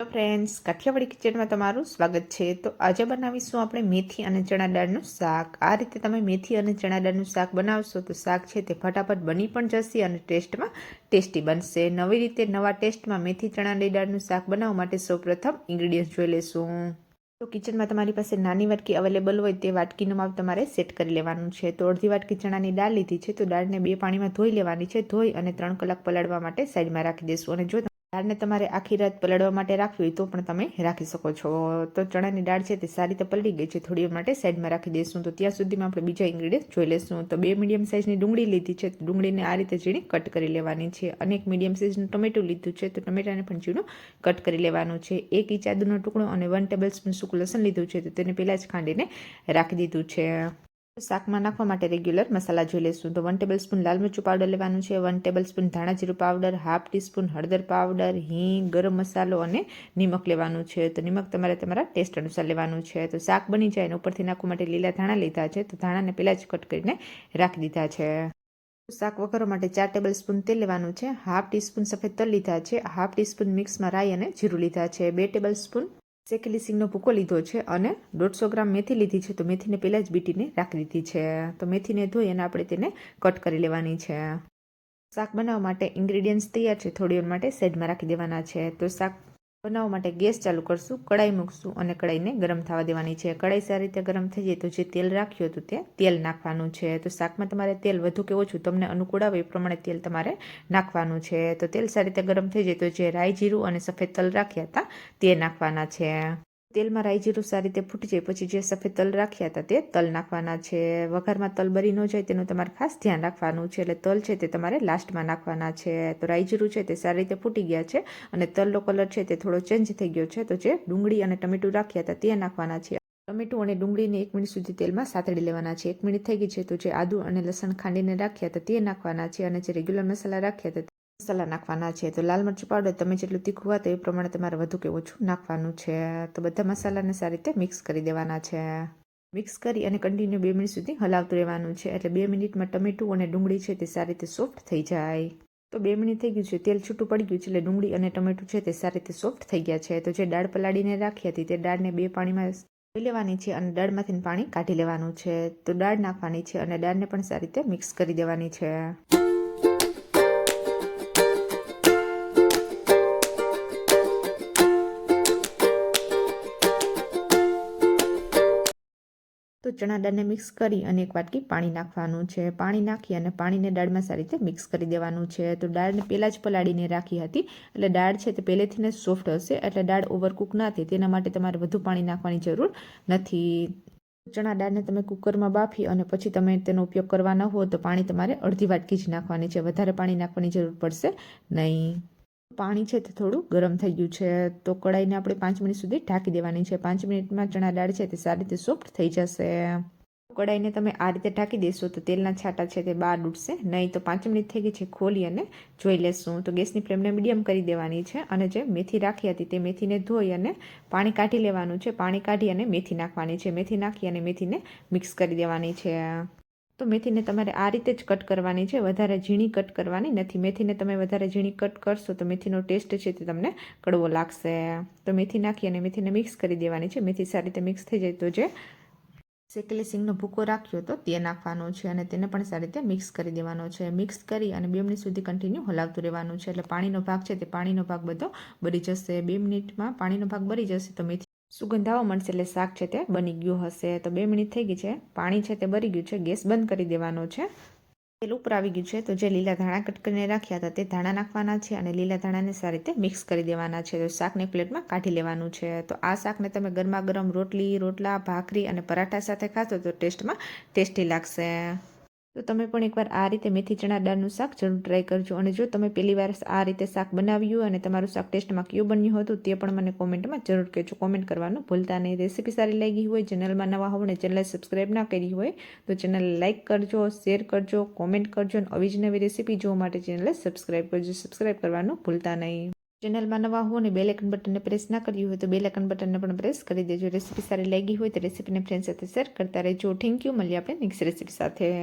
Hello friends Kathiawadi કિચનમાં તમારું સ્વાગત છે. તો આજે બનાવીશું આપણે મેથી અને ચણા દાળનું શાક. આ રીતે તમે મેથી અને ચણા દાળનું શાક બનાવશો તો શાક છે તે ફટાફટ બની પણ જશે અને ટેસ્ટમાં ટેસ્ટી બનશે. નવી રીતે નવા ટેસ્ટમાં મેથી, ચણા દાળનું શાક બનાવવા માટે સૌપ્રથમ ઇન્ગ્રીડિયન્ટ જોઈ લેશું. તો કિચનમાં તમારી પાસે નાની વાટકી અવેલેબલ હોય તે વાટકીનું માપ તમારે સેટ કરી લેવાનું છે. તો અડધી વાટકી ચણાની દાળ લીધી છે તો દાળને બે પાણીમાં ધોઈ લેવાની છે. ધોઈ અને ત્રણ કલાક પલાળવા માટે સાઈડમાં રાખી દેશું અને જો દાળને તમારે આખી રાત પલળવા માટે રાખવી હોય તો પણ તમે રાખી શકો છો. તો ચણાની દાળ છે તે સારી રીતે પલળી ગઈ છે. થોડી માટે સાઈડમાં રાખી દઈશું. તો ત્યાં સુધીમાં આપણે બીજા ઇન્ગ્રીડિયન્ટ જોઈ લઈશું. તો બે મીડિયમ સાઇઝની ડુંગળી લીધી છે. ડુંગળીને આ રીતે ઝીણી કટ કરી લેવાની છે. અને એક મીડિયમ સાઇઝનું ટમેટું લીધું છે. તો ટમેટાને પણ ઝીણું કટ કરી લેવાનું છે. એક ઇંચ આદુનો ટુકડો અને વન ટેબલ સ્પૂન સૂકું લસણ લીધું છે. તો તેને પહેલાં જ ખાંડીને રાખી દીધું છે. શાકમાં નાખવા માટે રેગ્યુલર મસાલા જોઈ લઈશું. તો વન ટેબલ સ્પૂન લાલ મરચું પાવડર લેવાનું છે વન ટેબલ સ્પૂન ધાણા જીરું પાવડર હાફ ટીસ્પૂન હળદર પાવડર હિંગ, ગરમ મસાલો અને નિમક લેવાનું છે. તો નિમક તમારે તમારા ટેસ્ટ અનુસાર લેવાનું છે. તો શાક બની જાય અને ઉપરથી નાખવા માટે લીલા ધાણા લીધા છે. તો ધાણાને પહેલાં જ કટ કરીને રાખી દીધા છે. શાક વઘારવા માટે ચાર ટેબલ સ્પૂન તેલ લેવાનું છે. હાફ ટીસ્પૂન સફેદ તલ લીધા છે. હાફ ટીસ્પૂન મિક્સમાં રાઈ અને જીરું લીધા છે. બે ટેબલ સ્પૂન શેકેલી સિંગનો ભૂકો લીધો છે અને દોઢસો ગ્રામ મેથી લીધી છે. તો મેથીને પહેલાં જ બીટીને રાખી દીધી છે. તો મેથીને ધોઈ અને આપણે તેને કટ કરી લેવાની છે. શાક બનાવવા માટે ઇન્ગ્રીડિયન્ટ્સ તૈયાર છે. થોડી વાર માટે સેડમાં રાખી દેવાના છે. તો શાક બનાવવા માટે ગેસ ચાલુ કરશું કડાઈ મૂકશું અને કડાઈને ગરમ થવા દેવાની છે. કડાઈ સારી રીતે ગરમ થઈ જાય તો જે તેલ રાખ્યું હતું તે તેલ નાખવાનું છે. તો શાકમાં તમારે તેલ વધુ કે ઓછું તમને અનુકૂળ આવે એ પ્રમાણે તેલ તમારે નાખવાનું છે. તો તેલ સારી રીતે ગરમ થઈ જાય તો જે રાઈ જીરું અને સફેદ તલ રાખ્યા હતા તે નાખવાના છે. તેલમાં રાઈ જીરું સારી રીતે ફૂટી જાય, પછી જે સફેદ તલ રાખ્યા હતા તે તલ નાખવાના છે. વઘારમાં તલ બરી ન જાય તેનું તમારે ખાસ ધ્યાન રાખવાનું છે. એટલે તલ છે તે તમારે લાસ્ટમાં નાખવાના છે. તો રાઈ જીરું છે તે સારી રીતે ફૂટી ગયા છે અને તલનો કલર છે તે થોડો ચેન્જ થઈ ગયો છે. તો જે ડુંગળી અને ટમેટું રાખ્યા હતા તે નાખવાના છે. ટમેટું અને ડુંગળીને એક મિનિટ સુધી તેલમાં સાતડી લેવાના છે. એક મિનિટ થઈ ગઈ છે તો જે આદુ અને લસણ ખાંડીને રાખ્યા હતા તે નાખવાના છે અને જે રેગ્યુલર મસાલા રાખ્યા હતા મસાલા નાખવાના છે. તો લાલ મરચું પાવડર તમે જેટલું તીખું હોય તો એ પ્રમાણે તમારે વધુ કે ઓછું નાખવાનું છે. તો બધા મસાલાને સારી રીતે મિક્સ કરી દેવાના છે. મિક્સ કરી અને કન્ટિન્યુ બે મિનિટ સુધી હલાવતું રહેવાનું છે. એટલે બે મિનિટમાં ટમેટું અને ડુંગળી છે તે સારી રીતે સોફ્ટ થઈ જાય. તો બે મિનિટ થઈ ગયું છે. તેલ છૂટું પડી ગયું છે એટલે ડુંગળી અને ટમેટું છે તે સારી રીતે સોફ્ટ થઈ ગયા છે. તો જે દાળ પલાળીને રાખી હતી તે દાળને બે પાણીમાં ધોઈ લેવાની છે અને દાળમાંથી પાણી કાઢી લેવાનું છે. તો દાળ નાખવાની છે અને દાળને પણ સારી રીતે મિક્સ કરી દેવાની છે. તો ચણા દાળને મિક્સ કરી અને એક વાટકી પાણી નાખવાનું છે. પાણી નાખી અને પાણીને દાળમાં સારી રીતે મિક્સ કરી દેવાનું છે. તો દાળને પહેલાં જ પલાળીને રાખી હતી. એટલે દાળ છે તે પહેલેથી જ સોફ્ટ હશે. એટલે દાળ ઓવરકુક ના થાય. તેના માટે તમારે વધુ પાણી નાખવાની જરૂર નથી. ચણા દાળને તમે કુકરમાં બાફી અને પછી તમે તેનો ઉપયોગ કરવાના હો તો પાણી તમારે અડધી વાટકી જ નાખવાની છે. વધારે પાણી નાખવાની જરૂર પડશે નહીં. પાણી છે તે થોડું ગરમ થઈ ગયું છે. તો કઢાઈને આપણે પાંચ મિનિટ સુધી ઢાંકી દેવાની છે. પાંચ મિનિટમાં ચણા દાળ છે તે સારી રીતે સોફ્ટ થઈ જશે. કઢાઈને તમે આ રીતે ઢાંકી દેશો તો તેલના છાંટા છે તે બહાર ઉડશે. નહીં તો પાંચ મિનિટ થઈ ગઈ છે ખોલી અને જોઈ લેશું. તો ગેસની ફ્લેમને મીડિયમ કરી દેવાની છે અને જે મેથી રાખી હતી તે મેથીને ધોઈ અને પાણી કાઢી લેવાનું છે. પાણી કાઢી અને મેથી નાખવાની છે. મેથી નાખી અને મેથીને મિક્સ કરી દેવાની છે. તો મેથીને તમારે આ રીતે જ કટ કરવાની છે. વધારે ઝીણી કટ કરવાની નથી. મેથીને તમે વધારે ઝીણી કટ કરશો તો મેથીનો ટેસ્ટ છે તે તમને કડવો લાગશે. તો મેથી નાખી અને મેથીને મિક્સ કરી દેવાની છે. મેથી સારી રીતે મિક્સ થઈ જાય તો જે શેકેલી સિંગનો ભૂકો રાખ્યો તો તે નાખવાનો છે અને તેને પણ સારી રીતે મિક્સ કરી દેવાનો છે. મિક્સ કરી અને બે મિનિટ સુધી કન્ટિન્યુ હલાવતું રહેવાનું છે. એટલે પાણીનો ભાગ છે તે પાણીનો ભાગ બધો બરી જશે. બે મિનિટમાં પાણીનો ભાગ બરી જશે તો મેથી સુગંધ આવવા મળશે એટલે શાક છે તે બની ગયું હશે. તો બે મિનિટ થઈ ગઈ છે. પાણી છે તે બરી ગયું છે. ગેસ બંધ કરી દેવાનો છે. તેલ ઉપર આવી ગયું છે. તો જે લીલા ધાણા કટ કરીને રાખ્યા હતા તે ધાણા નાખવાના છે અને લીલા ધાણાને સારી રીતે મિક્સ કરી દેવાના છે. તો શાકને પ્લેટમાં કાઢી લેવાનું છે. તો આ શાકને તમે ગરમા ગરમ રોટલી, રોટલા, ભાખરી અને પરાઠા સાથે ખાશો તો ટેસ્ટમાં ટેસ્ટી લાગશે. તો તમે પણ એકવાર આ રીતે મેથી ચણા દાળનું શાક જરૂર ટ્રાય કરજો. અને જો તમે પહેલી વાર આ રીતે શાક બનાવ્યું અને તમારું શાક ટેસ્ટમાં કયું બન્યું હતું, તે પણ મને કોમેન્ટમાં જરૂર કહેજો. કોમેન્ટ કરવાનું ભૂલતા નહીં. રેસીપી સારી લાગી હોય ચેનલમાં નવા હોવ ને ચેનલ સબસ્ક્રાઈબ ના કરી હોય, તો ચેનલ લાઇક કરજો શેર કરજો કોમેન્ટ કરજો અને આવી જ નવી રેસીપી જોવા માટે ચેનલને સબસ્ક્રાઈબ કરજો. સબસ્ક્રાઈબ કરવાનું ભૂલતા નહીં. ચેનલમાં નવા હો ને બે લેકન બટનને પ્રેસ ના કર્યું હોય, તો બે લેકન બટનને પણ પ્રેસ કરી દેજો. રેસીપી સારી લાગી હોય, તો રેસીપીને ફ્રેન્ડ સાથે શેર કરતા રહેજો. થેન્ક યુ મળીએ આપણે નેક્સ્ટ રેસીપી સાથે.